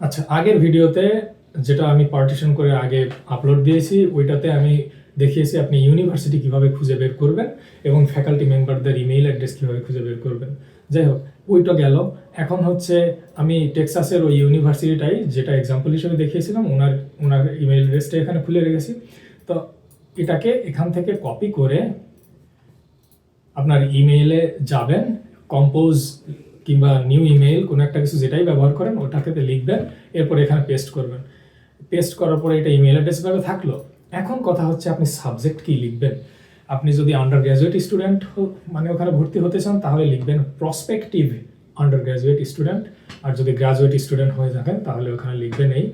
আচ্ছা আগের ভিডিওতে যেটা আমি পার্টিশন করে আগে আপলোড দিয়েছি, ওইটাতে আমি দেখিয়েছি আপনি ইউনিভার্সিটি কীভাবে খুঁজে বের করবেন এবং ফ্যাকাল্টি মেম্বারদের ইমেইল অ্যাড্রেস কীভাবে খুঁজে বের করবেন। যাই হোক, ওইটা গেল। এখন হচ্ছে আমি টেক্সাসের ওই ইউনিভার্সিটিটাই যেটা এক্সাম্পল হিসেবে দেখিয়েছিলাম, ওনার ওনার ইমেইল অ্যাড্রেসটা এখানে খুলে রেখেছি। তো এটাকে এখান থেকে কপি করে আপনার ইমেইলে যাবেন কম্পোজ কিংবা নিউ ইমেইল কোনো একটা কিছু যেটাই ব্যবহার করেন, ওটাকে লিখবেন, এরপর এখানে পেস্ট করবেন। পেস্ট করার পরে এটা ইমেল অ্যাড্রেস ভাবে থাকল। এখন কথা হচ্ছে আপনি সাবজেক্ট কি লিখবেন? আপনি যদি আন্ডার গ্র্যাজুয়েট স্টুডেন্ট মানে ওখানে ভর্তি হতে চান, তাহলে লিখবেন প্রসপেক্টিভ আন্ডার গ্র্যাজুয়েট স্টুডেন্ট আর যদি গ্র্যাজুয়েট স্টুডেন্ট হয়ে থাকেন, তাহলে ওখানে লিখবেন এই,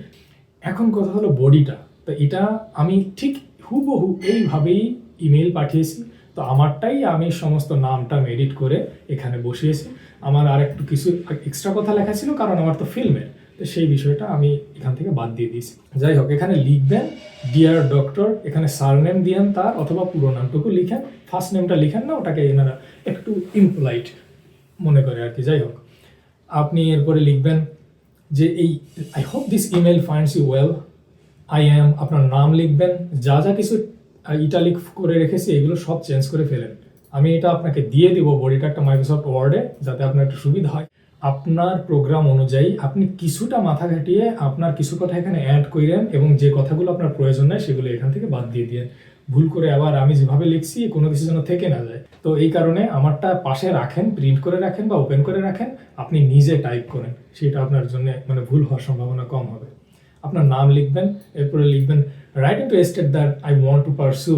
এখন কথা হলো বডিটা তো এটা আমি ঠিক হুবহু এইভাবেই ইমেল পাঠিয়েছি। তো আমারটাই, আমি সমস্ত নামটা এডিট করে এখানে বসিয়েছি। আমার আর একটু কিছু এক্সট্রা কথা লেখা ছিল, কারণ আমার তো ফিল্মের তো সেই বিষয়টা আমি এখান থেকে বাদ দিয়ে দিয়েছি। যাই হোক, এখানে লিখবেন ডিয়ার ডক্টর এখানে সারনেম দিয়েন তার, অথবা পুরো নামটুকু লিখেন। ফার্স্ট নেমটা লিখেন না, ওটাকে এনারা একটু ইমপ্লাইট মনে করে আর কি। যাই হোক, আপনি এরপরে লিখবেন যে এই I hope this email finds you well I am আপনার নাম লিখবেন, যা যা কিছু ইটালিক করে রেখেছি, এগুলো সব চেঞ্জ করে ফেলেন। আমি এটা আপনাকে দিয়ে দিব বডিটা একটা মাইক্রোসফট ওয়ার্ডে যাতে আপনার একটু সুবিধা হয়। আপনার প্রোগ্রাম অনুযায়ী আপনি কিছুটা মাথা ঘাটিয়ে আপনার কিছু কথা এখানে অ্যাড করেন এবং যে কথাগুলো আপনার প্রয়োজন নেই, সেগুলো এখান থেকে বাদ দিয়ে দিয়েন। ভুল করে আবার আমি যেভাবে লিখছি, কোনো কিছু যেন থেকে না যায়। তো এই কারণে আমারটা পাশে রাখেন প্রিন্ট করে রাখেন বা ওপেন করে রাখেন, আপনি নিজে টাইপ করেন। সেটা আপনার জন্য মানে ভুল হওয়ার সম্ভাবনা কম হবে। আপনার নাম লিখবেন, এরপরে লিখবেন write to state that I want to pursue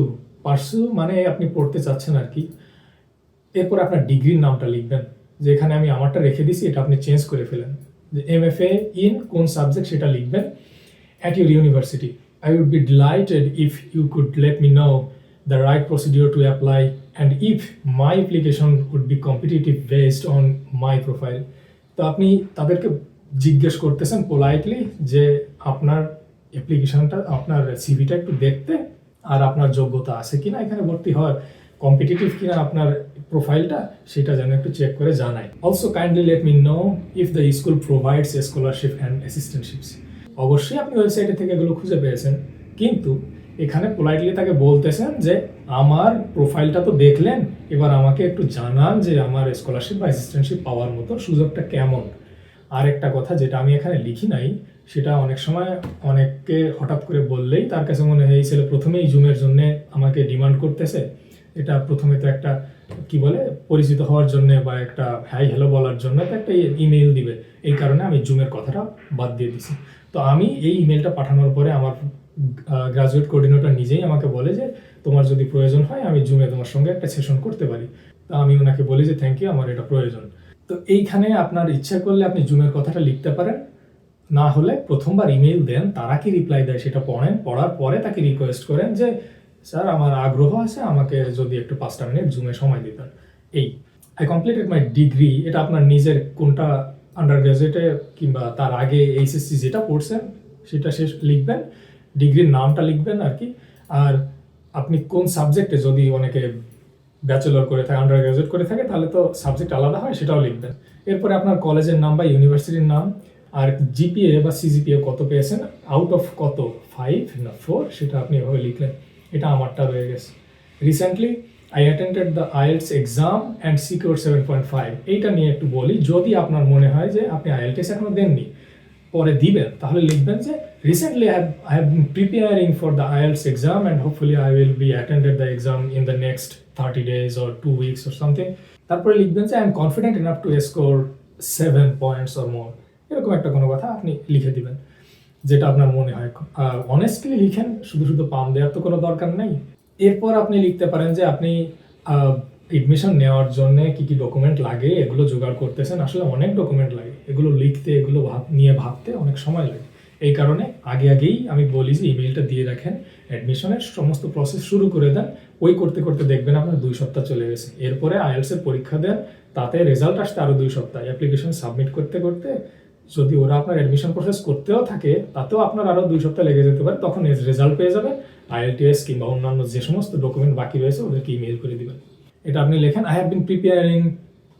pursue মানে আপনি পড়তে চাচ্ছেন আর কি। এরপর আপনার ডিগ্রির নামটা লিখবেন যে এখানে আমি আমারটা রেখে দিছি, এটা আপনি চেঞ্জ করে ফেলেন। যে এম এফ এ ইন কোন সাবজেক্ট সেটা লিখবেন at your university I would be delighted if you could let me know the right procedure to apply and if my application would be competitive based on my profile তো আপনি তাদেরকে জিজ্ঞেস করতেছেন politely যে আপনার অ্যাপ্লিকেশনটা আপনার সিভিটা একটু দেখতে আর আপনার যোগ্যতা আছে কিনা এখানে ভর্তি হওয়ার কম্পিটিটিভ কিনা আপনার প্রোফাইলটা সেটা যেন একটু চেক করে জানাই। Also kindly let me know if the school provides scholarship and assistantships অবশ্যই আপনি ওয়েবসাইটে থেকে এগুলো খুঁজে পেয়েছেন, কিন্তু এখানে পোলাইটলি তাকে বলতেছেন যে, আমার প্রোফাইলটা তো দেখলেন, এবার আমাকে একটু জানান যে আমার স্কলারশিপ বা অ্যাসিস্ট্যান্টশিপ পাওয়ার মতো সুযোগটা কেমন? আর একটা কথা যেটা আমি এখানে লিখি নাই, সেটা অনেক সময় অনেককে হঠাৎ করে বললেই তার কাছে মনে হয়, এই ছেলে প্রথমেই জুমের জন্য আমাকে ডিমান্ড করতেছে। এটা প্রথমে তো একটা, কি বলে, পরিচিত হওয়ার জন্য বা একটা হাই, হ্যালো বলার জন্য তো একটা ইমেল দিবে। এই কারণে আমি জুমের কথাটা বাদ দিয়ে দিছি। তো আমি এই ইমেলটা পাঠানোর পরে আমার গ্রাজুয়েট কোঅর্ডিনেটর নিজেই আমাকে বলে যে, তোমার যদি প্রয়োজন হয়, আমি জুমে তোমার সঙ্গে একটা সেশন করতে পারি। তা আমি ওনাকে বলি যে, থ্যাংক ইউ, আমার এটা প্রয়োজন। তো এইখানে আপনার ইচ্ছা করলে আপনি জুমের কথাটা লিখতে পারেন। না হলে প্রথমবার ইমেল দেন, তারা কি রিপ্লাই দেয় সেটা পড়েন, পড়ার পরে তাকে রিকোয়েস্ট করেন যে, স্যার, আমার আগ্রহ আছে, আমাকে যদি একটু পাঁচটা মিনিট জুমে সময় দিতেন। এই আই কমপ্লিটেড মাই ডিগ্রি এটা আপনার নিজের কোনটা আন্ডার গ্রাজুয়েটে কিংবা তার আগে এইচএসসি যেটা পড়ছেন, সেটা শেষ লিখবেন ডিগ্রির নামটা লিখবেন আর কি। আর আপনি কোন সাবজেক্টে যদি অনেকে ব্যাচেলর করে থাকে আন্ডার গ্রাজুয়েট করে থাকে, তাহলে তো সাবজেক্ট আলাদা হয়, সেটাও লিখবেন। এরপরে আপনার কলেজের নাম বা ইউনিভার্সিটির নাম, আর জিপিএ বা সিজিপিএ কত পেয়েছেন? আউট অফ কত? ফাইভ না ফোর সেটা আপনি এভাবে লিখলেন। এটা আমারটা রয়ে গেছে। Recently I attended the IELTS exam and secure seven point five এইটা নিয়ে একটু বলি, যদি আপনার মনে হয় যে আপনি আইএলটিএস এখনও দেননি, পরে দিবেন। তাহলে লিখবেন যে recently I have been preparing for the IELTS exam and hopefully I will be attended the exam in the next thirty days or two weeks or something তারপরে লিখবেন যে I am confident enough to score seven points or more এরকম একটা কোনো কথা আপনি লিখে দিবেন, যেটা আপনার মনে হয়। অনেস্টলি লিখেন, শুধু শুধু পাম দেওয়ার তো কোনো দরকার নেই। এরপর আপনি লিখতে পারেন যে, আপনি এডমিশন নেওয়ার জন্য কি কি ডকুমেন্ট লাগে? এগুলো জোগাড় করতেছেন? আসলে অনেক ডকুমেন্ট লাগে। এগুলো লিখতে, এগুলো ভাব, নিয়ে ভাবতে অনেক সময় লাগে। এই কারণে আগে আগেই আমি বলি যে ইমেলটা দিয়ে রাখেন অ্যাডমিশনের সমস্ত প্রসেস শুরু করে দেন ওই করতে করতে দেখবেন আপনার দুই সপ্তাহ চলে গেছে। এরপরে আইএলসের পরীক্ষা দেন, তাতে রেজাল্ট আসতে আরও দুই সপ্তাহ। অ্যাপ্লিকেশন সাবমিট করতে করতে যদি ওরা আপনার অ্যাডমিশন প্রসেস করতেও থাকে, তাতেও আপনার আরও দুই সপ্তাহ লেগে যেতে পারে, তখন রেজাল্ট পেয়ে যাবেন। আইএলটিএস কিংবা অন্যান্য যে সমস্ত ডকুমেন্ট বাকি রয়েছে, ওদেরকে ইমেল করে দিবেন। এটা আপনি লেখেন I have been preparing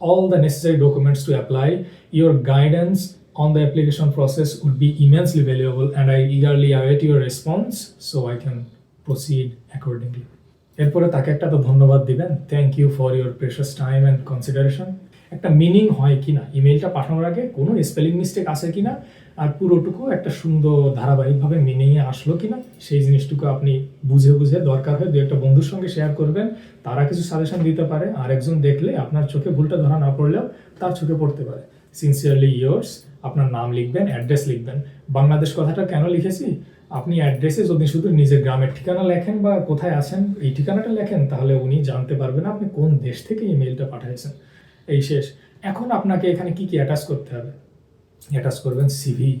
all the necessary documents to apply your guidance on the application process would be immensely valuable and I eagerly await your response so I can proceed accordingly. এরপরে তাকে একটা তো ধন্যবাদ দিবেন। Thank you for your precious time and consideration একটা meaning হয় কিনা? ইমেলটা পাঠানোর আগে কোনো স্পেলিং মিস্টেক আছে কিনা? আর পুরোটুকু একটা সুন্দর ধারাবাহিকভাবে মিনিংয়ে আসলো কি না সেই জিনিসটুকু আপনি বুঝে বুঝে দরকার হয় দু একটা বন্ধুর সঙ্গে শেয়ার করবেন। তারা কিছু সাজেশন দিতে পারে। আর একজন দেখলে আপনার চোখে ভুলটা ধরা না পড়লেও তার চোখে পড়তে পারে। সিনসিয়ারলি ইয়ার্স আপনার নাম লিখবেন অ্যাড্রেস লিখবেন। বাংলাদেশ কথাটা কেন লিখেছি? আপনি অ্যাড্রেসে যদি শুধু নিজের গ্রামের ঠিকানা লেখেন বা কোথায় আছেন, এই ঠিকানাটা লেখেন, তাহলে উনি জানতে পারবেন আপনি কোন দেশ থেকে ইমেলটা পাঠিয়েছেন এই শেষ। এখন আপনাকে এখানে কি কি অ্যাটাচ করতে হবে? অ্যাটাচ করবেন সিভি